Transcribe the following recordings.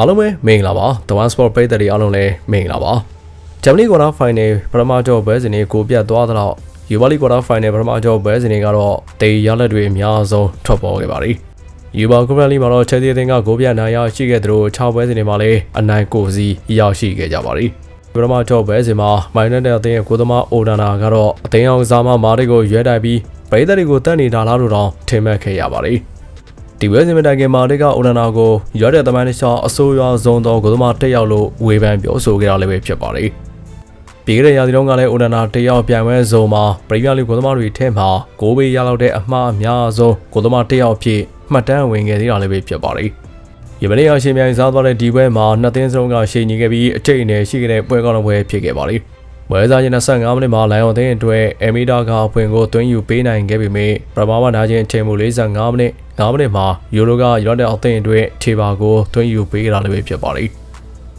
အားလုံးပဲမင်္ဂလာပါ The One Sport ပရိသတ်တွေအားလုံးလည်းမင်္ဂလာပါဂျမနီကွာတာဖိုင်နယ်ပထမကြောဘဲစဉ်တွေကိုပြတ်သွားသလောက်ယူဗာလီကွာတာဖိုင်နယ်ပထမကြောဘဲစဉ်တွေကတော့တေရလက်တွေအများဆုံးထွက်ပေါ်ခဲ့ပါပြီယူဗာကူပလီမှာတော့ချက်တီအသင်းကဂိုးပြတ်နိုင်ရရှိခဲ့သလို6ဘဲစဉ်တွေမှာလည်းအနိုင်ကိုစီရောက်ရှိခဲ့ကြပါပြီပထမကြောဘဲစဉ်မှာမိုင်းနက်တဲ့အသင်းရဲ့ကိုသမားအိုဒနာကတော့အသင်းအောင်စားမမားတွေကိုရွဲတိုက်ပြီးပရိသတ်တွေကိုတတ်နေတာလားလို့တော့ထင်မှတ်ခဲ့ရပါတယ် ဒီဝဲစင်မတိုင်ခင်မာတစ်ကအိုနနာကိုရွက်တဲ့တမိုင်းတစ်လျှောက်အဆိုးရွားဆုံးသောဂိုသမားတစ်ယောက်လို့ဝေဖန်ပြောဆိုကြတာလည်းပဲဖြစ်ပါတယ်။ပြီးခဲ့တဲ့ရာသီတုန်းကလည်းအိုနနာတစ်ယောက်ပြန်ဝဲဇုံမှာပရိမယာလိဂိုသမားတွေထဲမှာဂိုးပေးရလောက်တဲ့အမှားအများဆုံးဂိုသမားတစ်ယောက်ဖြစ်မှတ်တမ်းဝင်ခဲ့သေးတာလည်းပဲဖြစ်ပါတယ်။ယမနေ့အရှင်မြိုင်စားသွားတဲ့ဒီပွဲမှာနှစ်သင်းစလုံးကရှေ့ညီခဲ့ပြီးအထိတ်နဲ့ရှိခဲ့တဲ့ပွဲကောင်းတဲ့ပွဲဖြစ်ခဲ့ပါတယ်။ ဝဲစားချင်း25မိနစ်မှာလိုင်ယွန်သင်းအတွက်အမီတာကအဖွင့်ကိုသွင်းယူပေးနိုင်ခဲ့ပေမဲ့ပရမာမနာချင်းအချိန်မူ45မိနစ်9မိနစ်မှာယူရိုကရော့တဲ့အသင်းအတွက်ခြေပါကိုသွင်းယူပေးကြတာလည်းဖြစ်ပါတယ်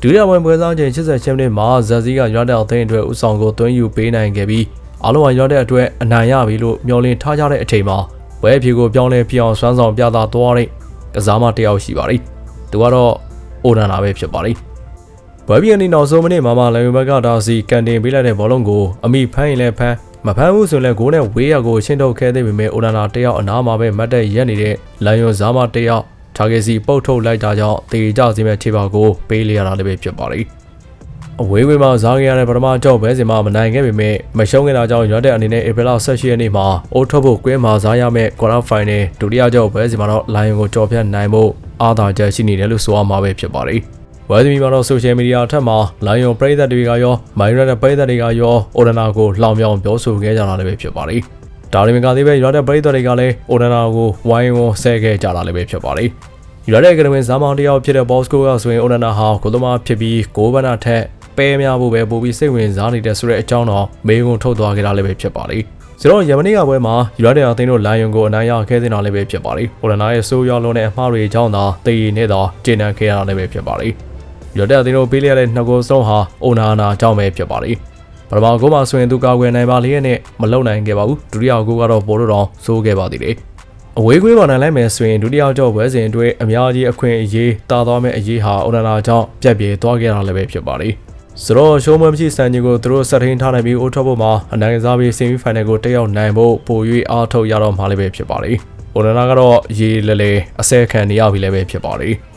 ဒုတိယပွဲပွဲစားချင်း88မိနစ်မှာဇက်စီကရော့တဲ့အသင်းအတွက်ဥဆောင်ကိုသွင်းယူပေးနိုင်ခဲ့ပြီးအလုံးဝရော့တဲ့အတွက်အနိုင်ရပြီလို့မျှော်လင့်ထားကြတဲ့အချိန်မှာဝဲဖြူကိုပြောင်းလဲပြောင်းဆွမ်းဆောင်ပြသသွားတဲ့ကစားမတစ်ယောက်ရှိပါတယ်သူကတော့အိုဒန်လာပဲဖြစ်ပါတယ် ဝက်ဘီယန်နီနောက်ဆုံးမိနစ်မှာမှလန်ယူဘက်ကဒါစီကန်တင်ပေးလိုက်တဲ့ဘောလုံးကိုအမိဖမ်းရင်လည်းဖမ်းမဖမ်းဘူးဆိုရင်လည်းဂိုးနဲ့ဝေးရကိုရှင်းထုတ်ခဲ့သေးပေမဲ့အိုနာနာတယောက်အနားမှာပဲမတ်တက်ရက်နေတဲ့လန်ယွန်ဇာမတယောက်ချာဂေစီပုတ်ထုတ်လိုက်တာကြောင့်တေကြစီမဲ့ခြေပါကိုပေးလိုက်ရတာလည်းပဲဖြစ်ပါလိမ့်အဝေးဝေးမှာဇာဂီရတဲ့ပထမကြောက်ပဲစင်မှာမနိုင်ခဲ့ပေမဲ့မရှုံးခဲ့တာကြောင့်ရွတ်တဲ့အနေနဲ့ဧပြီလ18ရက်နေ့မှာအိုးထုတ်ဖို့ကွင်းမှာဇာရမဲ့ကွာတာဖိုင်နယ်ဒုတိယကြောက်ပဲစင်မှာတော့လိုင်ယွန်ကိုကြော်ဖြတ်နိုင်ဖို့အားသာချက်ရှိနေတယ်လို့ဆိုရမှာပဲဖြစ်ပါလိမ့် ဝယ်သမီမှာတော့ social media အထက်မှာ Lion ပရိသတ်တွေကရော Myra တဲ့ပရိသတ်တွေကရော Odana ကိုလှောင်ပြောင်ပြောဆိုခဲ့ကြတာလည်းပဲဖြစ်ပါတယ်။ဒါရီမင်ကသေးပဲရွာတဲ့ပရိသတ်တွေကလည်း Odana ကိုဝိုင်းဝန်းဆဲခဲ့ကြတာလည်းပဲဖြစ်ပါတယ်။ရွာတဲ့ကရမင်ဇာမောင်တယောက်ဖြစ်တဲ့ Bosco ကဆိုရင် Odana ဟာကိုသမားဖြစ်ပြီးကိုဘနာထက်ပဲများဖို့ပဲပို့ပြီးစိတ်ဝင်စားနေတဲ့ဆိုတဲ့အကြောင်းတော့မေးခွန်းထုတ်သွားခဲ့တာလည်းပဲဖြစ်ပါတယ်။ဆိုတော့ယမနေ့ကပွဲမှာရွာတဲ့အသင်းတို့လိုင်ယွန်ကိုအနိုင်ရခဲ့တဲ့နာလည်းပဲဖြစ်ပါတယ်။ဟိုလနာရဲ့ဆိုးရွားလုံးတဲ့အမှားတွေကြောင့်သာတည်ရည်နဲ့သာကျေနပ်ခဲ့ရတာလည်းပဲဖြစ်ပါတယ်။ ရော်တက်အသင်းတို့ပေးလိုက်တဲ့နှစ်ဂိုးဆုံးဟာအိုနာနာကြောင့်ပဲဖြစ်ပါတယ်။ပထမဂိုးမှာဆိုရင်သူကာကွယ်နိုင်ပါလျက်နဲ့မလုံနိုင်ခဲ့ပါဘူး။ဒုတိယဂိုးကတော့ပိုလို့တော့စိုးခဲ့ပါသေးတယ်။အဝေးကွေးပေါ်နိုင်လိုက်မယ်ဆိုရင်ဒုတိယကြော့ပွဲစဉ်အတွင်းအများကြီးအခွင့်အရေးတာသွားမဲ့အရေးဟာအိုနာနာကြောင့်ပြက်ပြေသွားခဲ့တာလည်းပဲဖြစ်ပါတယ်။ဆိုတော့ရှုံးမမရှိစံကြီးကိုသူတို့ဆက်ထင်းထားနိုင်ပြီးအိုးထွက်ဖို့မှာအနိုင်စားပြီးဆီမီဖိုင်နယ်ကိုတက်ရောက်နိုင်ဖို့ပို၍အားထုတ်ရတော့မှာလည်းပဲဖြစ်ပါတယ်။အိုနာနာကတော့ရေလဲလဲအစဲခံနေရပြီလည်းပဲဖြစ်ပါတယ်။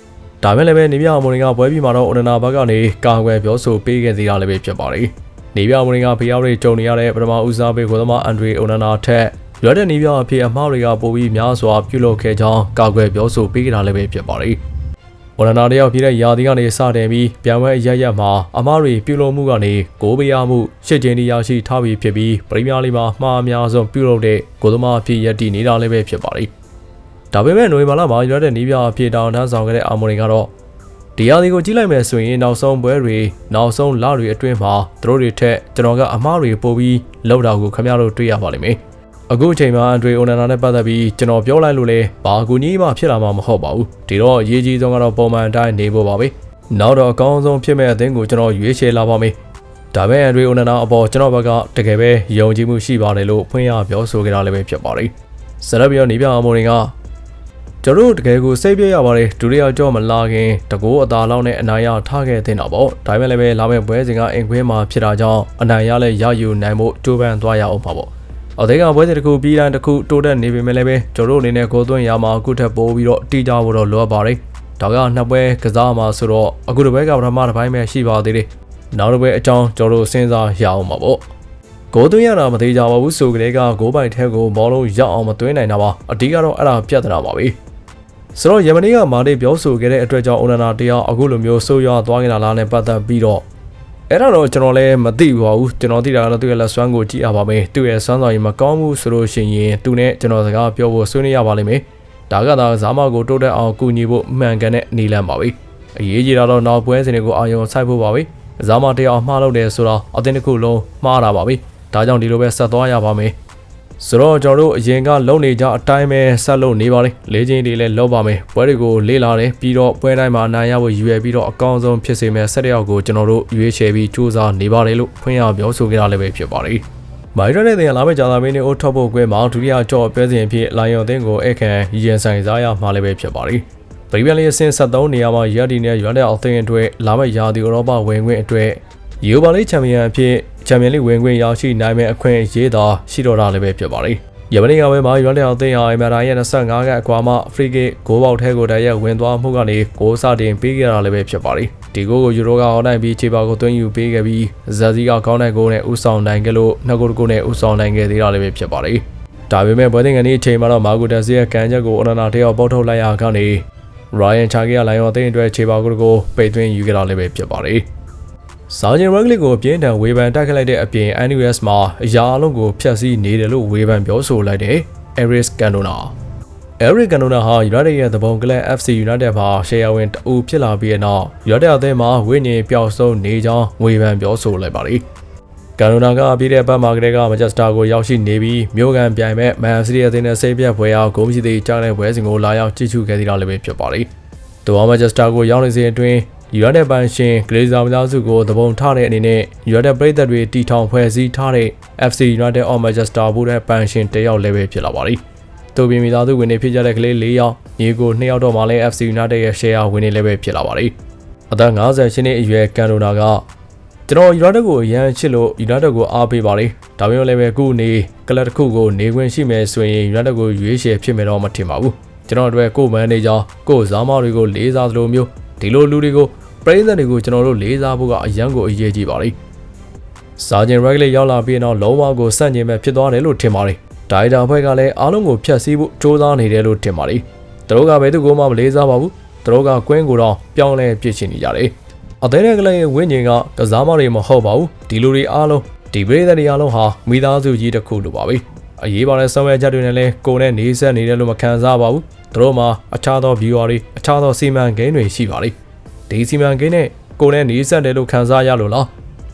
ဒါမဲ့လည်းပဲနေပြအမွန်ကပွဲပြီးမှာတော့အနနာဘက်ကနေကာကွယ်ပြောဆိုပေးခဲ့သေးတာလည်းပဲဖြစ်ပါတယ်။နေပြအမွန်ကဖေးရောက်တွေကြုံနေရတဲ့ပထမဦးစားပေးကိုသမားအန်ဒရီအိုနနာထက်ရွက်တဲ့နေပြအဖြစ်အမှားတွေကပိုပြီးများစွာပြုလုပ်ခဲ့ကြောင်းကာကွယ်ပြောဆိုပေးခဲ့တာလည်းပဲဖြစ်ပါတယ်။ဝရနာတယောက်ပြည့်တဲ့ယာဒီကနေစတင်ပြီးပြန်ဝဲအရရမှာအမားတွေပြုလုပ်မှုကနေကိုးပေးရမှုရှစ်ကျင်းဒီရရှိထားပြီးဖြစ်ပြီးပရိမယာလီမှာမှားအများဆုံးပြုလုပ်တဲ့ကိုသမားအဖြစ်ရည်တည်နေတာလည်းပဲဖြစ်ပါတယ်။ ဒါပေမဲ့နိုဝင်ဘာလမှာရွက်တဲ့နီးပြအပြေတောင်ထမ်းဆောင်ခဲ့တဲ့အာမိုရင်ကတော့ဒီယာဒီကိုကြည့်လိုက်မယ်ဆိုရင်နောက်ဆုံးပွဲတွေနောက်ဆုံးလတွေအတွင်းမှာသူတို့တွေထက်ကျွန်တော်ကအမားတွေပို့ပြီးလောက်တာကိုခင်ဗျားတို့တွေ့ရပါလိမ့်မယ်အခုအချိန်မှာအန်ဒရီအိုနာနာနဲ့ပတ်သက်ပြီးကျွန်တော်ပြောလိုက်လို့လေဘာကူကြီးမှဖြစ်လာမှာမဟုတ်ပါဘူးဒီတော့အရေးကြီးဆုံးကတော့ပုံမှန်အတိုင်းနေဖို့ပါပဲနောက်တော့အကောင်းဆုံးဖြစ်မဲ့အသင်းကိုကျွန်တော်ရွေးချယ်လာပါမယ်ဒါပေမဲ့အန်ဒရီအိုနာနာအပေါ်ကျွန်တော်ဘက်ကတကယ်ပဲယုံကြည်မှုရှိပါတယ်လို့ဖွင့်ရပြောဆိုကြတာလည်းပဲဖြစ်ပါတယ်ဆရဘီယောနေပြအမိုရင်က ကျွန်တော်တို့တကယ်ကိုစိတ်ပြရပါတယ်ဒုတိယကြောမလာခင်တကိုးအသာလောက်နဲ့အနိုင်ရထားခဲ့တဲ့တော့ပေါ့ဒါပေမဲ့လည်းပဲလာမယ့်ပွဲစဉ်ကအင်ခွင်းမှာဖြစ်တာကြောင့်အနိုင်ရလဲရယူနိုင်ဖို့ကြိုးပမ်းသွားရအောင်ပါပေါ့အော်တဲ့ကပွဲစဉ်တစ်ခုပြီးတိုင်းတစ်ခုတိုးတက်နေပေမဲ့လည်းပဲကျွန်တော်တို့အနေနဲ့ကိုသွင်းရမှာအခုထပ်ပိုးပြီးတော့တီးကြဖို့တော့လိုအပ်ပါတယ်ဒါကနှစ်ပွဲကစားမှာဆိုတော့အခုတစ်ပွဲကပထမတစ်ပိုင်းပဲရှိပါသေးတယ်နောက်တစ်ပွဲအကြောင်းကျွန်တော်တို့စဉ်းစားရအောင်ပါပေါ့ဂိုးသွင်းရတာမသေးကြပါဘူးဆိုကြတဲ့ကဂိုးပိုင်ထဲကိုဘောလုံးရောက်အောင်မသွင်းနိုင်တာပါအဓိကတော့အဲ့ဒါပြဿနာပါပဲ ဆိုတော့ယမနီကမာတေးပြောဆိုခဲ့တဲ့အတွက်ကြောင့်အိုနနာတယောက်အခုလိုမျိုးဆိုးရွားသွားနေတာလားနဲ့ပတ်သက်ပြီးတော့အဲ့ဒါတော့ကျွန်တော်လည်းမသိပါဘူးကျွန်တော်သိတာကတော့သူ့ရဲ့လက်စွမ်းကိုကြည့်ရပါမယ်သူ့ရဲ့စွမ်းဆောင်ရည်မကောင်းဘူးဆိုလို့ရှိရင်သူနဲ့ကျွန်တော်စကားပြောဖို့ဆွေးနွေးရပါလိမ့်မယ်ဒါကသာဇာမကိုတိုးတက်အောင်ကူညီဖို့မှန်ကန်တဲ့နေလမ်းပါပဲအရေးကြီးတာတော့နောက်ပွဲစဉ်တွေကိုအာရုံစိုက်ဖို့ပါပဲဇာမတယောက်မှားလို့တယ်ဆိုတော့အတင်းတစ်ခုလုံးမှားတာပါပဲဒါကြောင့်ဒီလိုပဲဆက်သွားရပါမယ် ဆိုတော့ကျွန်တော်တို့အရင်ကလုံနေကြအတိုင်းပဲဆက်လုပ်နေပါလေလေးချင်းတွေလည်းလုပ်ပါမယ်ပွဲတွေကိုလေးလာတယ်ပြီးတော့ပွဲတိုင်းမှာနိုင်ရဖို့ရွယ်ပြီးတော့အကောင်းဆုံးဖြစ်စေမယ့်ဆက်တယောက်ကိုကျွန်တော်တို့ရွေးချယ်ပြီးစူးစမ်းနေပါတယ်လို့ဖွင့်ရပြောဆိုကြတာလည်းပဲဖြစ်ပါတယ်မိုင်ရတဲ့တင်လာမယ့်ကြာသာမင်းနဲ့အိုးထောက်ဖို့ကွဲမှာဒုတိယကြော့ပဲစဉ်ဖြစ်လိုင်ယွန်အသင်းကိုအခန့်ရင်ဆိုင်စားရမှာလည်းပဲဖြစ်ပါတယ်ပပရီးမီယာလိအဆင့်73နေရာမှာရဒီနဲ့ရွာလက်အသင်းအတွက်လာမယ့်ရာသီဥရောပဝင်ခွင့်အတွက်ယူပါလိချန်ပီယံအဖြစ် ချန်ပီယံလိဝင်ခွင့်ရရှိနိုင်မယ့်အခွင့်အရေးသာရှိတော့တာလည်းပဲဖြစ်ပါတယ်။ယမနေ့ကပဲမှာရွာလက်အသင်းဟာအမရာရဲ့25ကအကွာမှဖရီဂိတ်ဂိုးပေါက်ထဲကိုတည်းရဲ့ဝင်သွားမှုကနေဂိုးစတင်ပေးခဲ့တာလည်းပဲဖြစ်ပါတယ်။ဒီဂိုးကိုယူရိုကအောင်းနိုင်ပြီးခြေပါကိုသွင်းယူပေးခဲ့ပြီးဇာဇီကကောင်းတဲ့ဂိုးနဲ့ဥဆောင်နိုင်ခဲ့လို့နှစ်ဂိုးတစ်ဂိုးနဲ့ဥဆောင်နိုင်ခဲ့သေးတာလည်းပဲဖြစ်ပါတယ်။ဒါပေမဲ့ဘွဲတင်ကနေအချိန်မှာတော့မာဂူတက်စီရဲ့ကန်ချက်ကိုအနနာတယောက်ပေါက်ထုတ်လိုက်ရကနေ Ryan Chagi ကလိုင်ယော်အသင်းအတွက်ခြေပါကုတ်ကိုပိတ်သွင်းယူခဲ့တာလည်းပဲဖြစ်ပါတယ်။ စာဂျင်ရက်ဂလစ်ကိုပြင်းထန်ဝေဖန်တိုက်ခတ်လိုက်တဲ့အပြင် NUS မှာအရာအလုံးကိုဖျက်ဆီးနေတယ်လို့ဝေဖန်ပြောဆိုလိုက်တဲ့ Eris Cantona Eric Cantona ဟာ United ရဲ့သဘုံကလပ် FC United မှာရှယ်ယာဝင်တအူဖြစ်လာပြီးတဲ့နောက် United အသင်းမှာဝိညာဉ်ပျောက်ဆုံးနေကြောင်းဝေဖန်ပြောဆိုလိုက်ပါတယ်။ကန်နိုနာကပြီးတဲ့ဘက်မှာကလေးကမန်ချက်စတာကိုရောက်ရှိနေပြီးမြို့ကန်ပြိုင်မဲ့မန်စီးတီးအသင်းနဲ့ဆေးပြက်ပွဲအားဂိုးမရှိသေးကြောင်းတဲ့ပွဲစဉ်ကိုလာရောက်ကြည့်ရှုခဲ့သေးတာလည်းပဲဖြစ်ပါတယ်။တူအောင်မန်ချက်စတာကိုရောက်နေစဉ်အတွင်းယူရိုတဲ့ပန်ရှင်ဂလေးဇာမသားစုကိုသဘုံထားတဲ့အနေနဲ့ယူရိုတဲ့ပြည်သက်တွေတီထောင်ဖွဲ့စည်းထားတဲ့ FC United of Manchester ဘူးတဲ့ပန်ရှင်တယောက်လည်းပဲဖြစ်လာပါတယ်။တူပင်မိသားစုဝင်တွေဖြစ်ကြတဲ့ကလေး၄ယောက်ညီကို၂ယောက်တော့မှလည်း FC United ရဲ့ share ဝင်နေလည်းပဲဖြစ်လာပါတယ်။အသက်58နှစ်အရွယ်ကန်ဒိုနာကကျွန်တော်ယူနိုက်တက်ကိုအရန်ချစ်လို့ယူနိုက်တက်ကိုအားပေးပါလေဒါပေမဲ့လည်းပဲအခုနေကလပ်တစ်ခုကိုနေခွင့်ရှိမယ်ဆိုရင်ယူနိုက်တက်ကိုရွေးချယ်ဖြစ်မယ်တော့မထင်ပါဘူးကျွန်တော်တို့ကိုမန်နေဂျာကိုဇာမတွေကိုလေးစားသလိုမျိုး ဒီလိုလူတွေကိုပရိသတ်တွေကိုကျွန်တော်တို့လေးစားဖို့ကအရန်ကိုအရေးကြီးပါလေစာဂျင်ရက်လေးရောက်လာပြီးတော့လုံးဝကိုစန့်ကျင်မဲ့ဖြစ်သွားတယ်လို့ထင်ပါတယ်ဒါရိုက်တာဘက်ကလည်းအားလုံးကိုဖျက်ဆီးဖို့စူးစမ်းနေတယ်လို့ထင်ပါတယ်သူတို့ကဘယ်သူကိုမှမလေးစားပါဘူးသူတို့ကကွင်းကိုတော့ပြောင်းလဲပြစ်ချင်နေကြတယ်အသေးတဲ့ကလေးရဲ့ဝိညာဉ်ကကစားမတွေမဟုတ်ပါဘူးဒီလူတွေအားလုံးဒီပရိသတ်တွေအားလုံးဟာမိသားစုကြီးတစ်ခုလိုပါပဲအရေးပါတဲ့ဆောင်ရွက်ချက်တွေနဲ့လည်းကိုယ်နဲ့နေဆက်နေတယ်လို့မခံစားပါဘူး သူတို့မှာအခြားသော viewer တွေအခြားသောစီမံကိန်းတွေရှိပါလိမ့်ဒီစီမံကိန်းနဲ့ကိုယ်နဲ့နေဆက်တယ်လို့ခံစားရလို့လား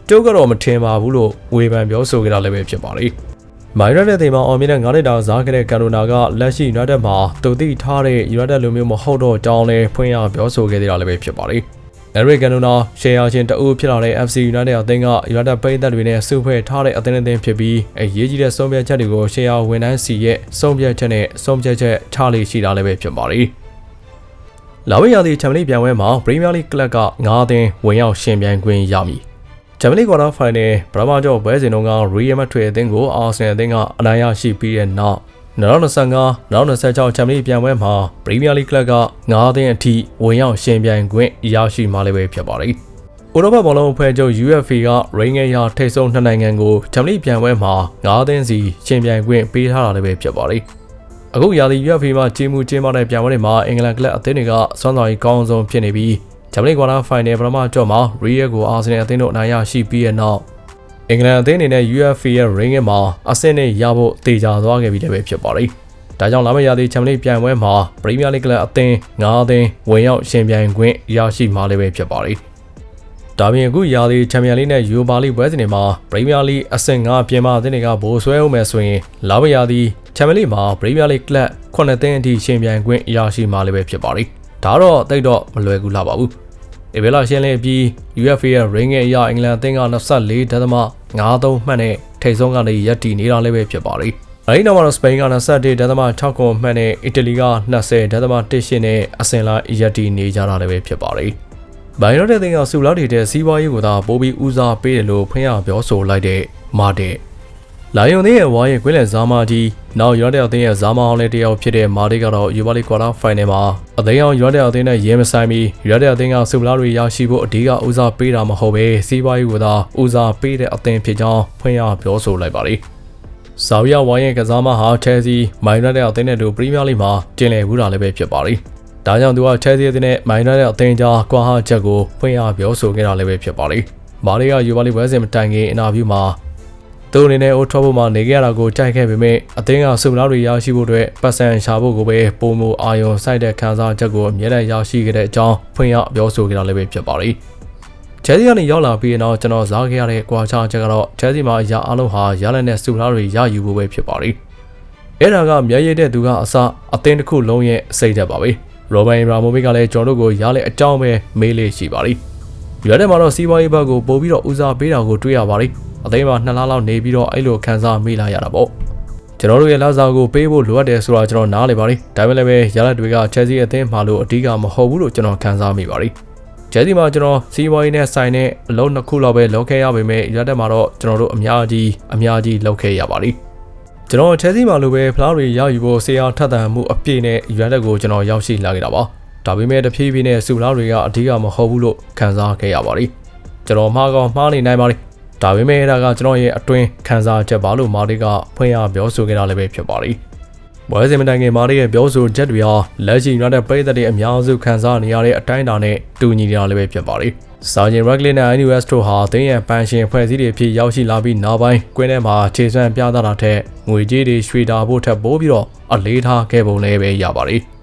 ကျုပ်ကတော့မထင်ပါဘူးလို့ဝေဖန်ပြောဆိုကြတာလည်းပဲဖြစ်ပါလိမ့်မိုင်ရတဲ့တေမှာအောင်မြင်တဲ့9နှစ်တာစားခဲ့တဲ့ကန်ရိုနာကလက်ရှိ United မှာတူတိထားတဲ့ United လူမျိုးမဟုတ်တော့ကြောင်းလဲဖွင့်ရပြောဆိုခဲ့သေးတာလည်းပဲဖြစ်ပါလိမ့်။ Eric Cantona ရှယ်ယာချင်းတအုပ်ဖြစ်လာတဲ့ FC United အသင်းက United ပိတ်သက်တွေနဲ့စုဖွဲ့ထားတဲ့အသင်းအသင်းဖြစ်ပြီးအရေးကြီးတဲ့ဆုံးဖြတ်ချက်တွေကိုရှယ်ယာဝန်ထမ်းစီရဲ့ဆုံးဖြတ်ချက်နဲ့ဆုံးဖြတ်ချက်ချလေရှိတာလည်းပဲဖြစ်ပါလိမ့်။လာဝေးရာသီချန်ပီယံလိပြန်ပွဲမှာ Premier League ကလပ်က9အသင်းဝင်ရောက်ရှင်ပြိုင်ခွင့်ရမည်။ချန်ပီယံလိကွာတာဖိုင်နယ်ဘရမာကျော်ပွဲစဉ်တုန်းက Real Madrid အသင်းကိုအာဆင်နယ်အသင်းကအနိုင်ရရှိပြီးတဲ့နောက် 2025 2026ချန်ပီယံပြန်ပွဲမှာပရီးမီးယားလိကလပ်က9သင်းအထိဝင်ရောက်ရှင်ပြိုင်ခွင့်ရရှိမှလည်းပဲဖြစ်ပါတယ်။ဥရောပဘောလုံးအဖွဲ့ချုပ် UEFA ကရိန်ငယ်ရာထိပ်ဆုံးနှစ်နိုင်ငံကိုချန်ပီယံပြန်ပွဲမှာ9သင်းစီရှင်ပြိုင်ခွင့်ပေးထားတာလည်းပဲဖြစ်ပါတယ်။အခုရာသီ UEFA မှာကြီးမှုကြီးမားတဲ့ပြန်ပွဲတွေမှာအင်္ဂလန်ကလပ်အသင်းတွေကစွမ်းဆောင်ရည်ကောင်းဆုံးဖြစ်နေပြီးချန်ပီယံကွာတာဖိုင်နယ်ပထမကြော့မှာ Real ကိုအာဆင်နယ်အသင်းတို့အနိုင်ရရှိပြီးတဲ့နောက် အင်္ဂလန်အသင်းအနေနဲ့ UEFA ရဲ့ ranking မှာအဆင့်နဲ့ရဖို့တေချာသွားခဲ့ပြီလည်းပဲဖြစ်ပါတယ်။ဒါကြောင့်လာမယ့်ရာသီချန်ပီယံပြိုင်ပွဲမှာ Premier League အသင်း9အသင်းဝင်ရောက်ရှင်ပြိုင်ခွင့်ရရှိမှာလည်းပဲဖြစ်ပါတယ်။ဒါပြင်အခုရာသီချန်ပီယံလိနဲ့ Europa League ပွဲစဉ်တွေမှာ Premier League အဆင့်9ပြင်ပအသင်းတွေကဘိုးဆွဲအောင်မယ်ဆိုရင်လာမယ့်ရာသီချန်ပီယံလိမှာ Premier League ကလပ်9သင်းအထိရှင်ပြိုင်ခွင့်ရရှိမှာလည်းပဲဖြစ်ပါတယ်။ဒါတော့တိတ်တော့မလွယ်ကူလာပါဘူး။ ဧပြီလရှင်းလင်းပြီး UEFA ရဲ့ ranking အရအင်္ဂလန်အသင်းက24.5 9-3မှတ်နဲ့ထိပ်ဆုံးကနေရပ်တည်နေတာလည်းပဲဖြစ်ပါတယ်။အဲဒီနောက်မှာတော့စပိန်က21.6ခုမှတ်နဲ့အီတလီက20.18နဲ့အဆင်လာရပ်တည်နေကြတာလည်းပဲဖြစ်ပါတယ်။ဘိုင်ရိုတဲ့တင်ကစူလောက်တဲ့စီးပွားရေးကိုသာပိုပြီးဦးစားပေးတယ်လို့ဖွင့်ရပြောဆိုလိုက်တဲ့မာတဲ့ လိုင်ယွန်သေးရဲ့ဝါရဲ့ကွင်းလယ်ဇာမာကြီးနောက်ရွာတဲ့အသင်းရဲ့ဇာမာအောင်လေးတယောက်ဖြစ်တဲ့မာဒီကတော့ယူပါလီကွာတာဖိုင်နယ်မှာအသိအောင်ရွာတဲ့အသင်းနဲ့ရဲမဆိုင်ပြီးရွာတဲ့အသင်းကဆူပလာတွေရရှိဖို့အဓိကဦးစားပေးတာမဟုတ်ပဲစီးပွားရေးကသာဦးစားပေးတဲ့အသင်းဖြစ်ကြောင်းဖွင့်ရပြောဆိုလိုက်ပါတယ်။ဆော်ရီယာဝိုင်းရဲ့ကစားမဟာချဲစီမိုင်ရတဲ့အသင်းနဲ့တူပရီးမီးယားလိမှာတင်လည်ဘူးတာလည်းပဲဖြစ်ပါတယ်။ဒါကြောင့်သူကချဲစီအသင်းနဲ့မိုင်ရတဲ့အသင်းကြားကွာဟချက်ကိုဖွင့်ရပြောဆိုခဲ့တာလည်းပဲဖြစ်ပါတယ်။မာရီကယူပါလီပွဲစဉ်မတိုင်ခင်အင်တာဗျူးမှာ သူအနေနဲ့အိုးထောဖို့မှနေခဲ့ရတာကိုကြိုက်ခဲ့ပေမဲ့အသင်းကစုမလောက်တွေရရှိဖို့အတွက်ပတ်စံရှာဖို့ကိုပဲပုံမအာယုံစိုက်တဲ့ခံစားချက်ကိုအမြဲတမ်းရရှိခဲ့တဲ့အကြောင်းဖွင့်ရပြောဆိုခဲ့တာလည်းပဲဖြစ်ပါလိမ့်ချဲစီကနေရောက်လာပြီးတော့ကျွန်တော်စားခဲ့ရတဲ့ကွာခြားချက်ကတော့ချဲစီမှာရအလုံးဟာရလက်နဲ့စုလားတွေရယူဖို့ပဲဖြစ်ပါလိမ့်အဲ့ဒါကမျက်ရည်တဲ့သူကအစအသင်းတစ်ခုလုံးရဲ့စိတ်သက်ပါပဲရောဘန်ရာမိုဗစ်ကလည်းကျွန်တော်တို့ကိုရလက်အကြောင်းပဲမေးလေးရှိပါလိမ့်ရွက်တဲ့မှာတော့စီးပွားရေးဘက်ကိုပို့ပြီးတော့ဦးစားပေးတာကိုတွေ့ရပါလိမ့် အသိမ်းမှာ2လလောက်နေပြီးတော့အဲ့လိုခံစားမိလာရတာပေါ့ကျွန်တော်တို့ရဲ့လာစာကိုပေးဖို့လိုအပ်တယ်ဆိုတာကျွန်တော်နားလည်ပါတယ်ဒါပေမဲ့လည်းပဲရလက်တွေကချက်စီအသင်းမှာလို့အဓိကမဟုတ်ဘူးလို့ကျွန်တော်ခန်းစားမိပါတယ်ကျဲစီမှာကျွန်တော်စီးပွားရေးနဲ့ဆိုင်တဲ့အလုံးနှစ်ခုလောက်ပဲလောက်ခဲ့ရပေမဲ့ရတဲ့မှာတော့ကျွန်တော်တို့အများကြီးအများကြီးလောက်ခဲ့ရပါတယ်ကျွန်တော်ချဲစီမှာလိုပဲဖလားတွေရယူဖို့ဆေးအားထက်သန်မှုအပြည့်နဲ့ရွက်လက်ကိုကျွန်တော်ရောက်ရှိလာခဲ့တာပါဒါပေမဲ့တဖြည်းဖြည်းနဲ့စူလားတွေကအဓိကမဟုတ်ဘူးလို့ခန်းစားခဲ့ရပါတယ်ကျွန်တော်မှားကောင်းမှားနေနိုင်ပါတယ် ဒါပေမဲ့အဲ့ဒါကကျွန်တော်ရဲ့အတွင်းခန်းစားချက်ပါလို့မာလီကဖွင့်ရပြောဆိုခဲ့တာလည်းပဲဖြစ်ပါတယ်ဘွဲစင်မတိုင်ခင်မာလီရဲ့ပြောဆိုချက်တွေဟာလက်ရှိရတဲ့ပြည်သက်တွေအများစုခန်းစားနေရတဲ့အတိုင်းအတာနဲ့တူညီနေတာလည်းပဲဖြစ်ပါတယ်စာဂျင်ရက်ဂလင်နဲ့ NUS တို့ဟာတင်းရဲ့ပန်ရှင်ဖွဲ့စည်းတွေဖြစ်ရောက်ရှိလာပြီးနောက်ပိုင်းကွင်းထဲမှာခြေစွမ်းပြသတာထက်ငွေကြေးတွေရွှေတာဖို့ထက်ပိုပြီးတော့အလေးထားခဲ့ပုံလည်းပဲရပါတယ်။